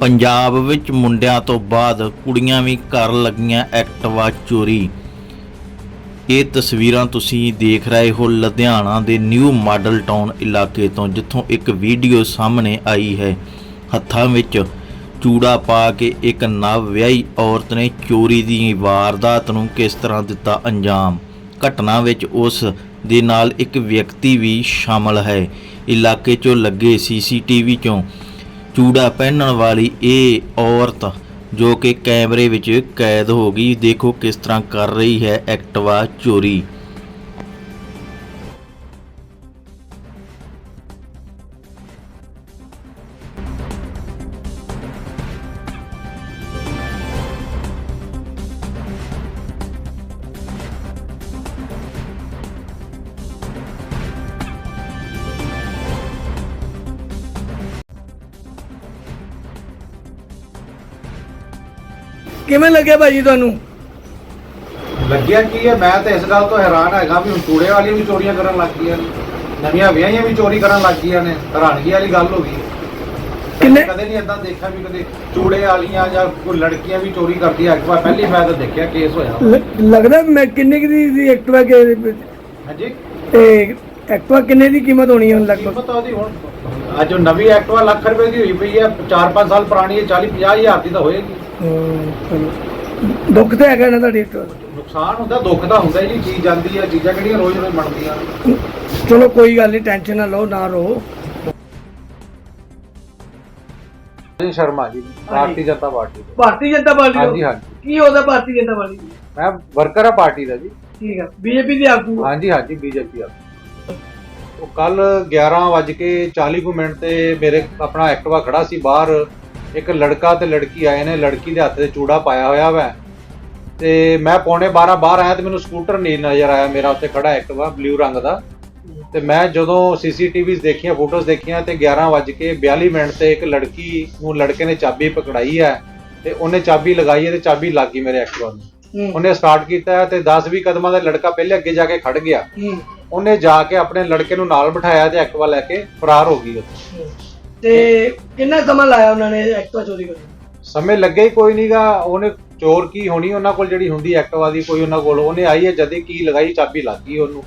ਪੰਜਾਬ ਵਿੱਚ ਮੁੰਡਿਆਂ ਤੋਂ ਬਾਅਦ ਕੁੜੀਆਂ ਵੀ ਕਰਨ ਲੱਗੀਆਂ ਐਕਟਵਾ ਚੋਰੀ। ਇਹ ਤਸਵੀਰਾਂ ਤੁਸੀਂ ਦੇਖ ਰਹੇ ਹੋ ਲੁਧਿਆਣਾ ਦੇ ਨਿਊ ਮਾਡਲ ਟਾਊਨ ਇਲਾਕੇ ਤੋਂ, ਜਿੱਥੋਂ ਇੱਕ ਵੀਡੀਓ ਸਾਹਮਣੇ ਆਈ ਹੈ। ਹੱਥਾਂ ਵਿੱਚ ਚੂੜਾ ਪਾ ਕੇ ਇੱਕ ਨਵ ਵਿਆਹੀ ਔਰਤ ਨੇ ਚੋਰੀ ਦੀ ਵਾਰਦਾਤ ਨੂੰ ਕਿਸ ਤਰ੍ਹਾਂ ਦਿੱਤਾ ਅੰਜਾਮ? ਘਟਨਾ ਵਿੱਚ ਉਸ ਦੇ ਨਾਲ ਇੱਕ ਵਿਅਕਤੀ ਵੀ ਸ਼ਾਮਲ ਹੈ। ਇਲਾਕੇ 'ਚੋਂ ਲੱਗੇ ਸੀਸੀਟੀਵੀ 'ਚੋਂ ਚੂੜਾ ਪਹਿਨਣ ਵਾਲੀ ਇਹ ਔਰਤ ਜੋ ਕਿ ਕੈਮਰੇ ਵਿੱਚ ਕੈਦ ਹੋ ਗਈ, ਦੇਖੋ ਕਿਸ ਤਰ੍ਹਾਂ ਕਰ ਰਹੀ ਹੈ ਐਕਟਵਾ ਚੋਰੀ। ਕਿਵੇਂ ਲੱਗਿਆ ਭਾਜੀ ਤੁਹਾਨੂੰ? ਲੱਗਿਆ ਕੀ ਹੈ? ਮੈਂ ਤਾਂ ਇਸ ਗੱਲ ਤੋਂ ਹੈਰਾਨ ਹੈਗਾ ਵੀ ਹੁਣ ਚੂੜੇ ਵਾਲੀਆਂ ਵੀ ਚੋਰੀਆਂ ਕਰਨ ਲੱਗ ਗਈਆਂ ਨੇ। ਨਵੀਆਂ ਵਿਆਹੀਆਂ ਵੀ ਚੋਰੀ ਕਰਨ ਲੱਗ ਗਈਆਂ ਨੇ। ਹੈਰਾਨਗੀ ਵਾਲੀ ਗੱਲ ਹੋ ਗਈ। ਕਿੰਨੇ- ਕਦੇ ਨਹੀਂ ਇਦਾਂ ਦੇਖਿਆ ਵੀ ਕਦੇ ਚੂੜੇ ਵਾਲੀਆਂ ਜਾਂ ਕੋਈ ਲੜਕੀਆਂ ਵੀ ਚੋਰੀ ਕਰਦੀ ਹੈ ਐਕਟਿਵਾ ਪਹਿਲੀ ਮੈਂ ਤਾਂ ਦੇਖਿਆ ਕੇਸ ਹੋਇਆ। ਲੱਗਦਾ ਮੈਂ ਕਿੰਨੇ ਕੁ ਦੀ ਐਕਟਿਵਾ ਕੇ ਹਾਂਜੀ? ਤੇ ਐਕਟਿਵਾ ਕਿੰਨੇ ਦੀ ਕੀਮਤ ਹੋਣੀ ਹੈ ਲਗਭਗ ਪਤਾ ਉਹਦੀ ਹੁਣ ਅੱਜ ਨਵੀਂ ਐਕਟਿਵਾ ਲੱਖ ਰੁਪਏ ਦੀ ਹੋਈ ਪਈ ਹੈ। 4-5 ਸਾਲ ਪੁਰਾਣੀ ਹੈ 40-50 ਹਜ਼ਾਰ ਦੀ ਤਾਂ ਹੋਏਗੀ। ਚਲੋ। ਦੁੱਖ ਤੇ ਹੈਗਾ ਨਾ ਤੁਹਾਡੀ ਦਾ। ਨੁਕਸਾਨ ਹੁੰਦਾ ਦੁੱਖ ਦਾ ਹੁੰਦਾ ਜੀ ਚੀਜ਼ ਜਾਂਦੀ ਹੈ ਚੀਜ਼ਾਂ ਕਿਹੜੀਆਂ ਰੋਜ਼-ਰੋਜ਼ ਬਣਦੀਆਂ। ਨੇ ਚਲੋ ਕੋਈ ਗੱਲ ਨਹੀਂ ਟੈਨਸ਼ਨ ਨਾ ਲਓ ਨਾ ਰੋ। ਜੀ ਸ਼ਰਮਾ ਜੀ ਭਾਰਤੀ ਜਨਤਾ ਪਾਰਟੀ ਤੋਂ। ਭਾਰਤੀ ਜਨਤਾ ਪਾਰਟੀ ਹਾਂਜੀ ਹਾਂਜੀ। ਕੀ ਉਹਦਾ ਭਾਰਤੀ ਜਨਤਾ ਪਾਰਟੀ ਮੈਂ ਵਰਕਰ ਆ ਪਾਰਟੀ ਦਾ ਜੀ। ਠੀਕ ਹੈ ਬੀਜੇਪੀ ਦੇ ਆਗੂ ਹਾਂਜੀ ਹਾਂਜੀ ਬੀਜੇਪੀ ਆ। ਉਹ ਕੱਲ 11:40 ਕੁ ਮਿੰਟ ਤੇ ਮੇਰੇ ਆਪਣਾ ਐਕਟਿਵਾ ਖੜਾ ਸੀ ਬਾਹਰ। ਇੱਕ ਲੜਕਾ ਤੇ ਲੜਕੀ ਆਏ ਨੇ ਲੜਕੀ ਦੇ ਹੱਥ ਤੇ ਚੂੜਾ ਪਾਇਆ ਹੋਇਆ ਵੈ। ਤੇ ਮੈਂ ਪੌਣੇ 12 ਬਾਹਰ ਆਇਆ ਤੇ ਮੈਨੂੰ ਸਕੂਟਰ ਨਹੀਂ ਨਜ਼ਰ ਆਇਆ ਮੇਰਾ ਉੱਤੇ ਖੜਾ ਐਕਟਿਵਾ ਬਲੂ ਰੰਗ ਦਾ। ਤੇ ਮੈਂ ਜਦੋਂ ਸੀਸੀਟੀਵੀਜ਼ ਦੇਖੀਆਂ ਫੋਟੋਜ਼ ਦੇਖੀਆਂ ਤੇ 11:42 ਮਿੰਟ ਤੇ ਇੱਕ ਲੜਕੀ ਨੂੰ ਲੜਕੇ ਨੇ ਚਾਬੀ ਪਕੜਾਈ ਹੈ ਤੇ ਉਹਨੇ ਚਾਬੀ ਲਗਾਈ ਹੈ ਤੇ ਚਾਬੀ ਲੱਗ ਗਈ ਮੇਰੇ ਐਕਟਿਵਾ ਨੂੰ ਉਹਨੇ ਸਟਾਰਟ ਕੀਤਾ ਤੇ 10-20 ਕਦਮਾਂ ਦਾ ਲੜਕਾ ਪਹਿਲੇ ਅੱਗੇ ਜਾ ਕੇ ਖੜ ਗਿਆ। ਉਹਨੇ ਜਾ ਕੇ ਆਪਣੇ ਲੜਕੇ ਨੂੰ ਨਾਲ ਬਿਠਾਇਆ ਤੇ ਐਕਟਿਵਾ ਲੈ ਕੇ ਫਰਾਰ ਹੋ ਗਈ ਉੱਥੇ। ਤੇ ਕਿੰਨਾ ਸਮਾਂ ਲਾਇਆ ਉਹਨਾਂ ਨੇ ਐਕਟਵਾ ਚੋਰੀ ਕਰਨ ਨੂੰ? ਸਮੇਂ ਲੱਗੇ ਹੀ ਕੋਈ ਨਹੀਂਗਾ ਉਹਨੇ ਚੋਰ ਕੀ ਹੋਣੀ, ਉਹਨਾਂ ਕੋਲ ਜਿਹੜੀ ਹੁੰਦੀ ਐਕਟਵਾ ਦੀ ਕੋਈ ਉਹਨਾਂ ਕੋਲ, ਉਹਨੇ ਆਈ ਹੈ ਜਦੀ ਕੀ ਲਗਾਈ, ਚਾਬੀ ਲੱਗ ਗਈ ਉਹਨੂੰ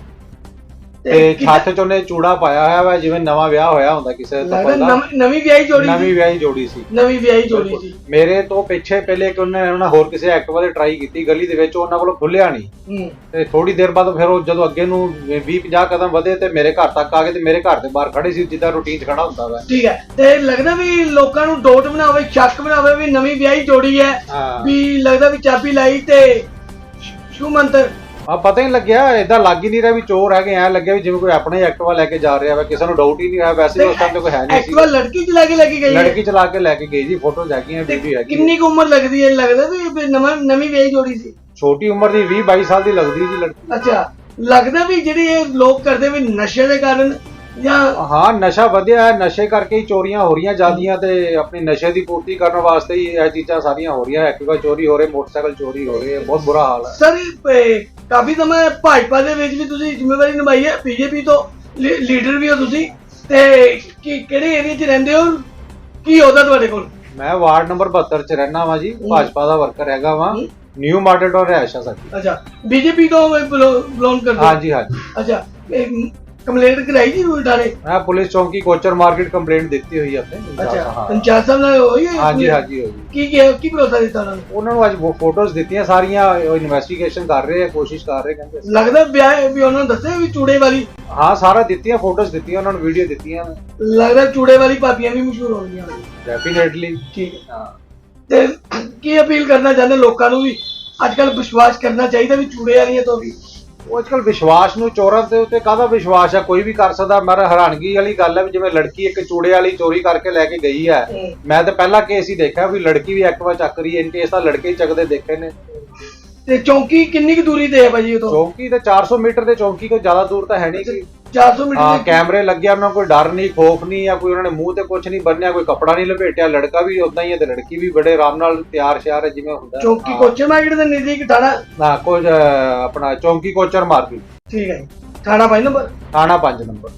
ਤੇ ਛੱਤ 'ਚ ਉਹਨੇ ਚੂੜਾ ਪਾਇਆ ਹੋਇਆ ਵਾ ਜਿਵੇਂ ਨਵਾਂ ਵਿਆਹ ਹੋਇਆ ਹੁੰਦਾ ਕਿਸੇ ਲੱਗਦਾ ਦਾ ਨਵੀਂ- ਨਵੀਂ ਵਿਆਹੀ ਜੋੜੀ ਨਵੀਂ ਸੀ। ਵਿਆਹੀ ਜੋੜੀ ਸੀ। ਨਵੀਂ ਵਿਆਹੀ ਜੋੜੀ ਸੀ। ਮੇਰੇ ਤੋਂ ਪਿੱਛੇ ਪਹਿਲੇ ਕਿ ਉਹਨੇ ਉਹਨਾਂ ਹੋਰ ਕਿਸੇ ਐਕਟਿਵਾ ਤੇ ਟਰਾਈ ਕੀਤੀ ਗਲੀ ਦੇ ਵਿੱਚ ਉਹਨਾਂ ਕੋਲੋਂ ਖੁੱਲਿਆ ਨਹੀਂ। ਹੂੰ। ਤੇ ਥੋੜੀ ਦੇਰ ਬਾਅਦ ਫਿਰ ਉਹ ਜਦੋਂ ਅੱਗੇ ਨੂੰ 20 50 ਕਦਮ ਵਧੇ ਤੇ ਮੇਰੇ ਘਰ ਤੱਕ ਆ ਗਏ ਤੇ ਮੇਰੇ ਘਰ ਦੇ ਬਾਹਰ ਖੜੇ ਸੀ ਜਿੱਦਾਂ ਰੂਟੀਨ 'ਚ ਖੜਾ ਹੁੰਦਾ ਵਾ। ਠੀਕ ਹੈ। ਤੇ ਲੱਗਦਾ ਵੀ ਲੋਕਾਂ ਨੂੰ ਡੋਟ ਬਣਾਵੇ ਸ਼ੱਕ ਬਣਾਵੇ ਵੀ ਨਵੀਂ ਵਿਆਹੀ ਜੋੜੀ ਹੈ ਹਾਂ। ਵੀ ਲੱਗਦਾ ਵੀ ਚਾਬੀ ਲਾਈ ਤੇ ਸ਼ੂ ਮੰਤਰ। ਆ ਪਤਾ ਹੀ ਲੱਗਿਆ ਏਦਾਂ ਲੱਗ ਹੀ ਨਹੀਂ ਰਿਹਾ ਵੀ ਚੋਰ ਹੈਗੇ ਐ ਲੱਗਿਆ ਵੀ ਜਿਵੇਂ ਕੋਈ ਆਪਣੇ ਐਕਟਿਵਾ ਲੈ ਕੇ ਜਾ ਰਿਹਾ ਵਾ ਕਿਸੇ ਨੂੰ ਡਾਊਟ ਹੀ ਨਹੀਂ ਹੋਇਆ ਵੈਸੇ ਉਸ ਟਾਈਮ ਤੇ ਕੋਈ ਹੈ ਨਹੀਂ ਐਕਟਿਵਾ ਸੀ ਲੜਕੀ ਚਲਾ ਕੇ ਲੈ ਕੇ ਗਈ ਹੈ? ਲੜਕੀ ਚਲਾ ਕੇ ਲੈ ਕੇ ਗਈ ਜੀ ਫੋਟੋ ਜਾਗੀਆਂ ਤੇ ਵੀਡੀਓ ਹੈਗੀ ਕਿੰਨੀ ਕੁ ਉਮਰ ਲੱਗਦੀ ਹੈ ਲੱਗਦਾ ਵੀ ਵੀ ਨਵਾਂ ਨਵੀਂ ਵਿਆਹੀ ਜੋੜੀ ਸੀ? ਛੋਟੀ ਉਮਰ ਦੀ 20 22 ਸਾਲ ਦੀ ਲੱਗਦੀ ਜੀ ਲੜਕੀ। ਅੱਛਾ ਲੱਗਦਾ ਵੀ ਜਿਹੜੀ ਇਹ ਲੋਕ ਕਰਦੇ ਵੀ ਨਸ਼ੇ ਦੇ ਕਾਰਨ ਜਾਂ ਹਾਂ ਨਸ਼ਾ ਵਧਿਆ ਹੈ ਨਸ਼ੇ ਕਰਕੇ ਹੀ ਚੋਰੀਆਂ ਹੋ ਰਹੀਆਂ ਜਾਂਦੀਆਂ ਤੇ ਆਪਣੀ ਨਸ਼ੇ ਦੀ ਪੂਰਤੀ ਕਰਨ ਵਾਸਤੇ ਹੀ ਇਹ ਚੀਜ਼ਾਂ ਸਾਰੀਆਂ ਹੋ ਰਹੀਆਂ ਐਕਟਿਵਾ ਚੋਰੀ ਹੋ ਰਹੇ ਮੋਟਰਸਾਈਕਲ ਚੋਰੀ ਹੋ ਰਹੇ ਬਹੁਤ ਬੁਰਾ ਹਾਲ ਹੈ। ਸਰ ਇਹ ਕਾਫੀ ਸਮਾਂ ਭਾਜਪਾ ਦੇ ਵਿੱਚ ਵੀ ਤੁਸੀਂ ਜ਼ਿੰਮੇਵਾਰੀ ਨਿਭਾਈ ਹੈ ਬੀਜੇਪੀ ਤੋਂ ਲੀ- ਲੀਡਰ ਵੀ ਹੋ ਤੁਸੀਂ ਤੇ ਕੀ ਕਿਹੜੇ ਏਰੀਆ 'ਚ ਰਹਿੰਦੇ ਹੋ? ਕੀ ਉਹਦਾ ਤੁਹਾਡੇ ਕੋਲ? ਮੈਂ ਵਾਰਡ ਨੰਬਰ 72 ਚ ਰਹਿਣਾ ਵਾਂ ਜੀ ਭਾਜਪਾ ਦਾ ਵਰਕਰ ਹੈਗਾ ਵਾਂ ਹੂੰ। ਨਿਊ ਮਾਡਲ ਟਾਊਨ ਰਹਿਸ਼ਾ ਸਾਡੀ। ਅੱਛਾ ਬੀਜੇਪੀ ਤੋਂ ਬਿਲੋਂਗ ਕਰਦੇ ਹੋ? ਹਾਂਜੀ ਹਾਂਜੀ। ਅੱਛਾ ਕੰਪਲੇਂਟ ਕਰਾਈ ਜੀ ਉਲਟਾਰੇ ਮੈਂ ਪੁਲਿਸ ਚੌਂਕੀ ਕੋਚਰ ਮਾਰਕੀਟ ਕੰਪਲੇਂਟ ਦਿੱਤੀ ਹੋਈ ਆਪਣੇ ਅੱਛਾ। ਪੰਚਾਇਤ ਸਾਹਿਬ ਨਾਲ ਹੋਈ ਹੈ ਹਾਂਜੀ ਹਾਂਜੀ ਹੋਈ। ਕੀ ਕੀ ਕੀ ਭਰੋਸਾ ਦਿੱਤਾ ਉਹਨਾਂ ਨੂੰ? ਉਹਨਾਂ ਨੂੰ ਅੱਜ ਫੋਟੋਜ਼ ਦਿੱਤੀਆਂ ਸਾਰੀਆਂ ਉਹ ਇਨਵੈਸਟੀਗੇਸ਼ਨ ਕਰ ਰਹੇ ਆ ਕੋਸ਼ਿਸ਼ ਕਰ ਰਹੇ ਕਹਿੰਦੇ ਲੱਗਦਾ ਵਿਆਹ ਵੀ ਉਹਨਾਂ ਨੂੰ ਦੱਸਿਆ ਵੀ ਚੂੜੇ ਵਾਲੀ? ਹਾਂ ਸਾਰਾ ਦਿੱਤੀਆਂ ਫੋਟੋਜ਼ ਦਿੱਤੀਆਂ ਉਹਨਾਂ ਨੂੰ ਵੀਡੀਓ ਦਿੱਤੀਆਂ ਲੱਗਦਾ ਚੂੜੇ ਵਾਲੀ ਭਾਬੀਆਂ ਵੀ ਮਸ਼ਹੂਰ ਹੋਣਗੀਆਂ। ਡੈਫੀਨੇਟਲੀ ਠੀਕ ਹੈ। ਹਾਂ। ਤੇ ਕੀ ਅਪੀਲ ਕਰਨਾ ਚਾਹੁੰਦੇ ਲੋਕਾਂ ਨੂੰ ਵੀ? ਅੱਜ ਕੱਲ ਵਿਸ਼ਵਾਸ ਕਰਨਾ ਚਾਹੀਦਾ ਵੀ ਚੂੜੇ ਵਾਲੀਆਂ ਤੋਂ ਵੀ। ਉਹ ਅੱਜਕੱਲ ਵਿਸ਼ਵਾਸ ਨੂੰ ਚੋਰਾਂ ਦੇ ਉੱਤੇ ਕਾਹਦਾ ਵਿਸ਼ਵਾਸ ਹੈ ਕੋਈ ਵੀ ਕਰ ਸਕਦਾ। ਪਰ ਹੈਰਾਨਗੀ ਵਾਲੀ ਗੱਲ ਹੈ ਵੀ ਜਿਵੇਂ ਲੜਕੀ ਇੱਕ ਚੂੜੇ ਵਾਲੀ ਚੋਰੀ ਕਰਕੇ ਲੈ ਕੇ ਗਈ ਹੈ। ਮੈਂ ਤਾਂ ਪਹਿਲਾ ਕੇਸ ਹੀ ਦੇਖਿਆ ਵੀ ਲੜਕੀ ਵੀ ਐਕਟਿਵਾ ਚੱਕ ਰਹੀ ਹੈ। ਇਨ ਕੇਸ ਤਾਂ ਲੜਕੇ ਹੀ ਚੱਕਦੇ ਦੇਖੇ ਨੇ। ਤੇ ਚੌਂਕੀ ਕਿੰਨੀ ਕੁ ਦੂਰੀ ਤੇ ਹੈ ਭਾਜੀ ਉਹ ਤੋਂ ਚੌਂਕੀ ਤੇ 400 ਮੀਟਰ ਦੇ ਚੌਂਕੀ ਕੋਈ ਜ਼ਿਆਦਾ ਦੂਰ ਤਾਂ ਹੈ ਨਹੀਂ ਸੀ 400 ਮੀਟਰ ਹਾਂ ਦੀ- ਕੈਮਰੇ ਲੱਗਿਆ ਉਹਨਾਂ ਕੋਈ ਡਰ ਨਹੀਂ ਖੋਫ ਨਹੀਂ ਜਾਂ ਕੋਈ ਉਹਨਾਂ ਨੇ ਮੂੰਹ ਤੇ ਕੁਝ ਨਹੀਂ ਬੰਨਿਆ ਕੋਈ ਕੱਪੜਾ ਨਹੀਂ ਲਪੇਟਿਆ ਲੜਕਾ ਵੀ ਉਦਾਂ ਹੀ ਹੈ ਤੇ ਲੜਕੀ ਵੀ ਬੜੇ ਆਰਾਮ ਨਾਲ ਤਿਆਰ ਸ਼ਿਆਰ ਹੈ ਜਿਵੇਂ ਹੁੰਦਾ। ਚੌਂਕੀ ਹਾਂ। ਕੋਚੇ ਮਾਰਕੀਟ ਦੇ ਨਜ਼ਦੀਕ ਥਾਣਾ? ਨਾ ਕੁਝ ਅਹ, ਆਪਣਾ ਚੌਂਕੀ ਕੋਚਰ ਮਾਰਕੀਟ ਠੀਕ ਹੈ ਜੀ। ਥਾਣਾ ਭਾਈ ਨੰਬਰ? ਥਾਣਾ 5 ਨੰਬਰ।